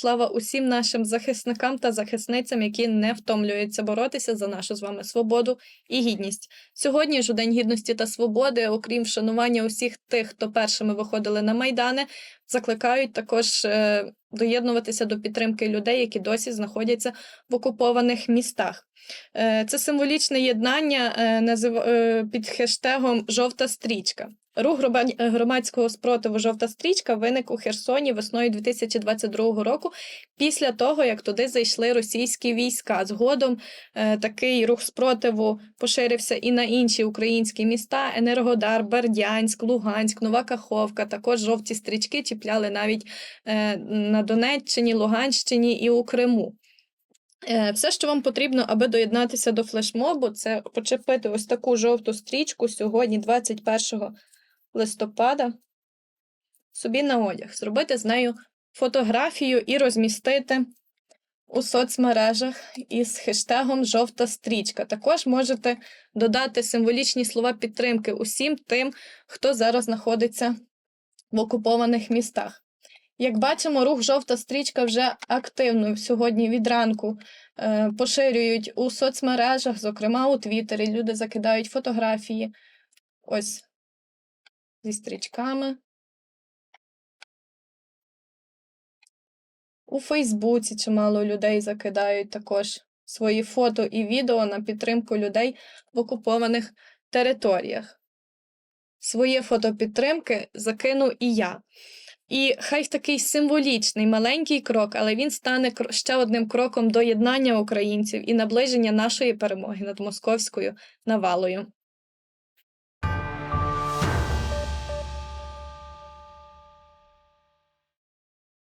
слава усім нашим захисникам та захисницям, які не втомлюються боротися за нашу з вами свободу і гідність. Сьогодні ж у День гідності та свободи, окрім вшанування усіх тих, хто першими виходили на майдани, закликають також е, доєднуватися до підтримки людей, які досі знаходяться в окупованих містах. Е, Це символічне єднання е, е, під хештегом Жовта стрічка. Рух громадського спротиву Жовта стрічка виник у Херсоні весною 2022 року, після того, як туди зайшли російські війська. Згодом такий рух спротиву поширився і на інші українські міста: Енергодар, Бердянськ, Луганськ, Нова Каховка. Також жовті стрічки чіпляли навіть на Донеччині, Луганщині і у Криму. Е, Все, що вам потрібно, аби доєднатися до флешмобу, це почепити ось таку жовту стрічку сьогодні, 21 листопада, собі на одяг, зробити з нею фотографію і розмістити у соцмережах із хештегом Жовта стрічка. Також можете додати символічні слова підтримки усім тим, хто зараз знаходиться в окупованих містах. Як бачимо, рух жовта стрічка вже активно сьогодні від ранку е, поширюють у соцмережах, зокрема у Твіттері. Люди закидають фотографії ось зі стрічками. У Фейсбуці чимало людей закидають також свої фото і відео на підтримку людей в окупованих територіях. Своє фото підтримки закину і я. І хай такий символічний маленький крок, але він стане ще одним кроком до єднання українців і наближення нашої перемоги над московською навалою.